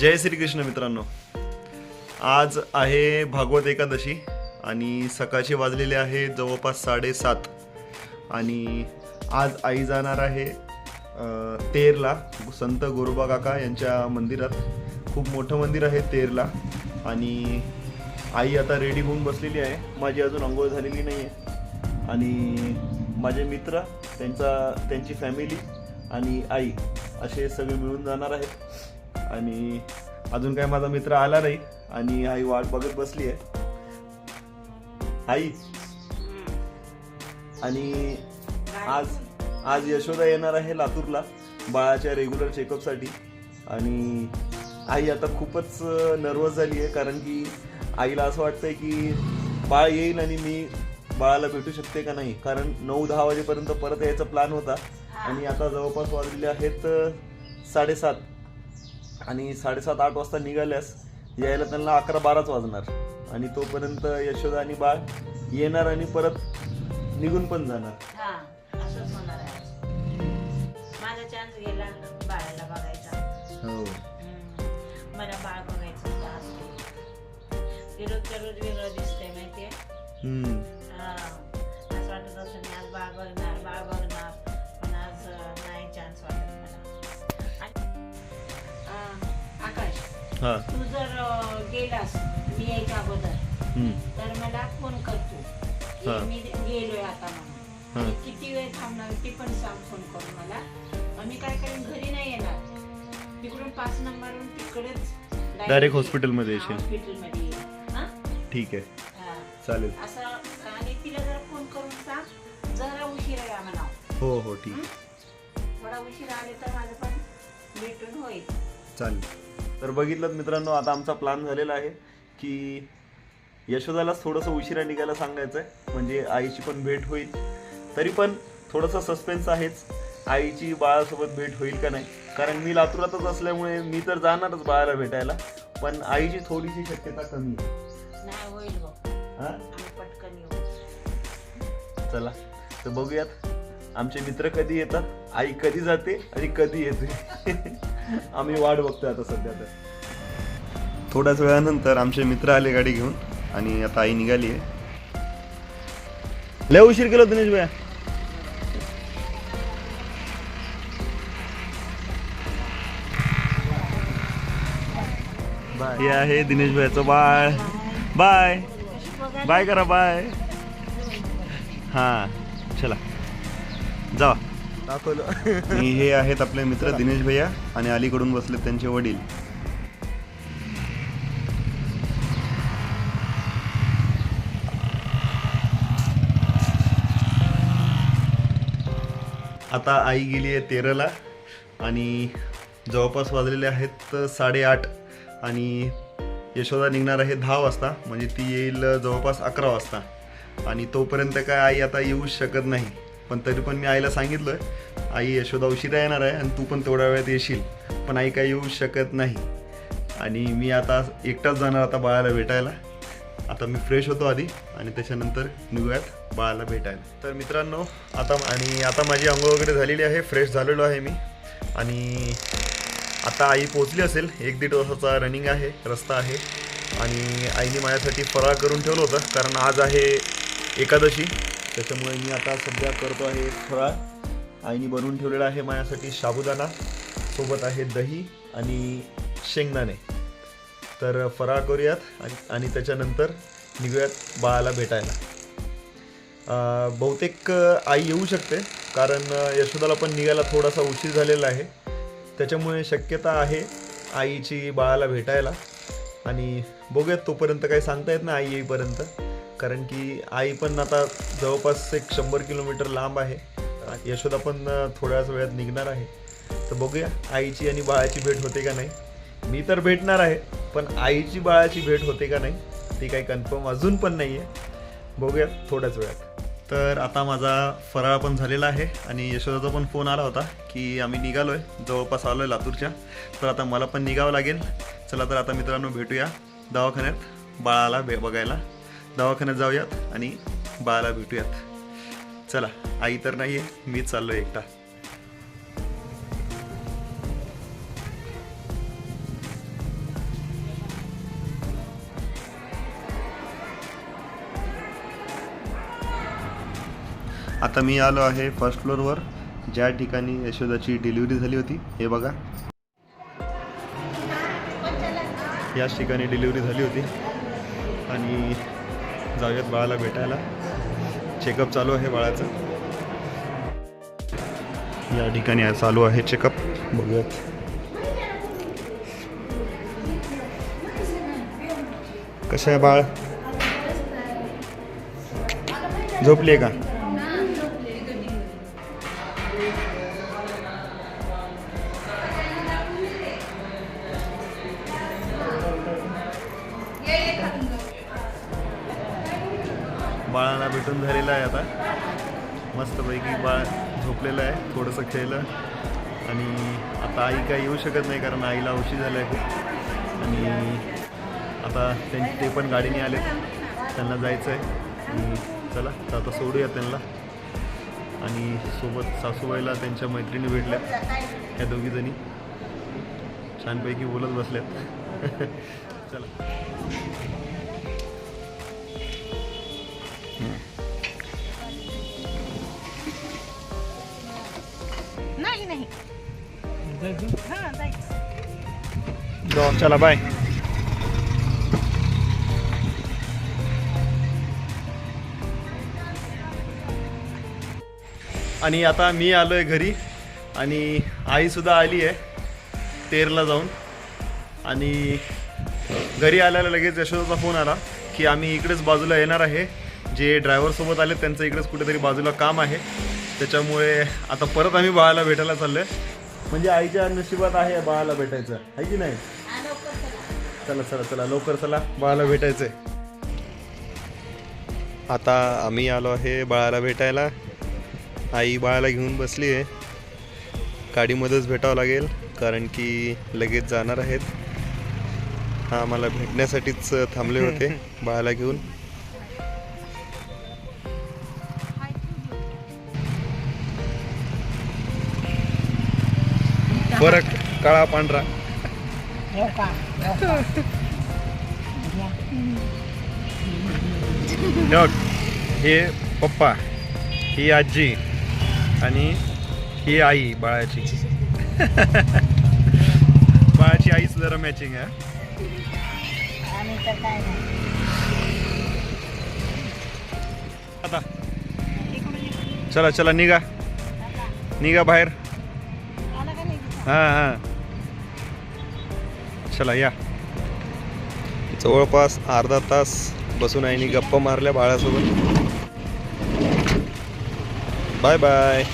जय श्रीकृष्ण मित्रांनो. आज आहे भागवत एकादशी आणि सकाळचे वाजलेले आहे जवळपास साडेसात. आणि आज आई जाणार आहे तेरला. संत गोरोबा काका यांच्या मंदिरात. खूप मोठं मंदिर आहे तेरला. आणि आई आता रेडी होऊन बसलेली आहे. माझी अजून आंघोळ झालेली नाही आहे आणि माझे मित्र त्यांचा त्यांची फॅमिली आणि आई असे सगळे मिळून जाणार आहेत. आणि अजून काय माझा मित्र आला नाही आणि आई वाट बघत बसली आहे. आई. आणि आज आज यशोदा येणार आहे लातूरला बाळाच्या रेग्युलर चेकअपसाठी आणि आई आता खूपच नर्वस झाली आहे कारण की आईला असं वाटतंय की बाळ येईल आणि मी बाळाला भेटू शकते का नाही. कारण नऊ दहा वाजेपर्यंत परत यायचा प्लॅन होता. आणि आता जवळपास वाजलेले आहेत साडेसात. आणि साडेसात आठ वाजता निघाल्यास यायला त्यांना अकरा बाराच वाजणार. आणि तोपर्यंत यशोदा आणि बाळ येणार आणि परत निघून पण जाणार. हा असंच होणार आहे. माझा चान्स गेला बाळाला बघायचा. हो. हम्म. मला बाळ बघायचं होतं आज. ते रोजच्या रोज वेगळं दिसतंय माहितीये? हम्म. हा तू जर अं, गेलास मी यायच्या अगोदर हम्म. तर मला फोन कर तू की हा. मी गेलोय आता म्हणून हा. किती वेळ थांबणार ते पण सांग फोन करून मला मग मी काय करेन घरी नाही येणार तिकडून पाच नंबरवरून तिकडेच Direct hospital मध्ये येशील. हॉस्पिटलमध्ये येईल हा? ठीक आहे हा. चालेल असं आणि तिला जरा फोन करून सांग जरा उशिरा या म्हणा हो हो ठीक आहे. थोडा उशिरा आले तर माझं पण भेटून होईल चालेल तर बघितलं मित्रांनो आता आमचा प्लॅन झालेला आहे की यशोदालाच थोडंसं उशिरा निघायला सांगायचं आहे म्हणजे आईची पण भेट होईल. तरी पण थोडंसं सस्पेन्स आहेच. आईची बाळासोबत भेट होईल का नाही? कारण मी लातूरातच असल्यामुळे मी तर जाणारच बाळाला भेटायला. पण आईची थोडीशी शक्यता कमी आहे. हां? चला तर बघूयात. आमचे मित्र कधी येतात? आई कधी जाते आणि कधी येते? आम्ही वाट बघतोय आता सध्या तर. थोड्याच वेळानंतर आमचे मित्र आले गाडी घेऊन आणि आता आई निघाली आहे. लय उशीर केलं दिनेश भैया. हे आहे दिनेश भैयाचं बाळ. बाय. बाय करा बाय. हा चला. जा दाखवलं. आणि हे आहेत आपले मित्र दिनेश भैया आणि अलीकडून बसले त्यांचे वडील. आता आई गेली आहे तेराला आणि जवळपास वाजलेले आहेत साडेआठ आणि यशोदा निघणार आहे दहा वाजता म्हणजे ती येईल जवळपास अकरा वाजता. आणि तोपर्यंत काय आई आता येऊच शकत नाही. पण तरी पण मी आईला सांगितलं आई यशोदा उशिरा येणार आहे आणि तू पण तेवढ्या वेळात येशील पण आई काय येऊ शकत नाही. आणि मी आता एकटाच जाणार आता बाळाला भेटायला. आता मी फ्रेश होतो आधी आणि त्याच्यानंतर निघूयात बाळाला भेटायला. तर मित्रांनो आता आणि आता माझी आंघोळ वगैरे झालेली आहे फ्रेश झालेलो आहे मी. आणि आता आई पोचली असेल एक दीड तासाचा रनिंग आहे रस्ता आहे. आणि आईने माझ्यासाठी फराळ करून ठेवलं होतं कारण आज आहे एकादशी. त्याच्यामुळे मी आता सध्या करतो आहे फराळ. आईने बनवून ठेवलेला आहे माझ्यासाठी साबुदाणा सोबत आहे दही आणि शेंगदाणे. तर फराळ करूयात आणि आणि त्याच्यानंतर निघूयात बाळाला भेटायला. बहुतेक आई येऊ शकते. कारण यशोदाला पण निघायला थोडासा उशीर झालेला आहे. त्याच्यामुळे शक्यता आहे आईची बाळाला भेटायला. आणि बघूयात तोपर्यंत काही सांगता येत नाही आई येईपर्यंत. कारण की आई पण आता जवळपास एक शंभर किलोमीटर लांब आहे. यशोदा पण थोड्याच वेळात निघणार आहे. तर बघूया आईची आणि बाळाची भेट होते का नाही. मी तर भेटणार आहे पण आईची बाळाची भेट होते का नाही ती काही कन्फर्म अजून पण नाही आहे बघूया थोड्याच वेळात. तर आता माझा फराळ पण झालेला आहे आणि यशोदाचा पण फोन आला होता की आम्ही निघालो आहे जवळपास आलो आहे लातूरच्या. तर आता मला पण निघावं लागेल. चला तर आता मित्रांनो भेटूया दवाखान्यात बाळाला भे बघायला. दवाखान्यात जाऊयात आणि बाळाला भेटूयात. चला आई तर नाही आहे मी चाललो एकटा. आता मी आलो आहे फर्स्ट फ्लोअरवर ज्या ठिकाणी यशोदाची डिलिव्हरी झाली होती. हे बघा. याच ठिकाणी डिलिव्हरी झाली होती. आणि जाऊयात बाळाला भेटायला. चेकअप चालू आहे बाळाचं. या ठिकाणी चालू आहे चेकअप बघूयात. कसं आहे बाळ? झोपली आहे का? बाळाला झालेला आहे आता. मस्तपैकी बाळ झोपलेलं आहे थोडंसं खेळलं. आणि आता आई काही येऊ शकत नाही कारण आईला उशीर झाला आहे खूप. आणि आता त्यां ते पण गाडीने आले त्यांना जायचं आहे आणि चला तर आता सोडूया त्यांना. आणि सोबत सासूबाईला त्यांच्या मैत्रिणी भेटल्या या दोघीजणी छानपैकी बोलत बसल्यात. चला. नाही. हां जायचं जाऊ चला बाय आणि आता मी आलोय घरी आणि आईसुद्धा आली आहे तेरला जाऊन. आणि घरी आल्याला लगेच यशोदाचा फोन आला की आम्ही इकडेच बाजूला येणार आहे. जे ड्रायव्हरसोबत आले त्यांचं इकडेच कुठेतरी बाजूला काम आहे. त्याच्यामुळे आता परत आम्ही बाळाला भेटायला चाललोय. म्हणजे आईच्या नशिबात आहे बाळाला भेटायचं. आहे की नाही? चला. चला चला लवकर चला. बाळाला भेटायचंय. आता आम्ही आलो आहे बाळाला भेटायला. आई बाळाला घेऊन बसली आहे. गाडीमध्येच भेटावं लागेल कारण की लगेच जाणार आहेत. हा मला भेटण्यासाठीच थांबले होते बाळाला घेऊन. फरक काळा पांढरा. हो हे पप्पा ही आजी आणि ही आई बाळाची. बाळाची आई जरा मॅचिंग आहे आता. चला चला निघा. निघा बाहेर. हां हां. चला या. जवळपास अर्धा तास बसून आईने गप्पा मारल्या बाळासोबत. Bye bye.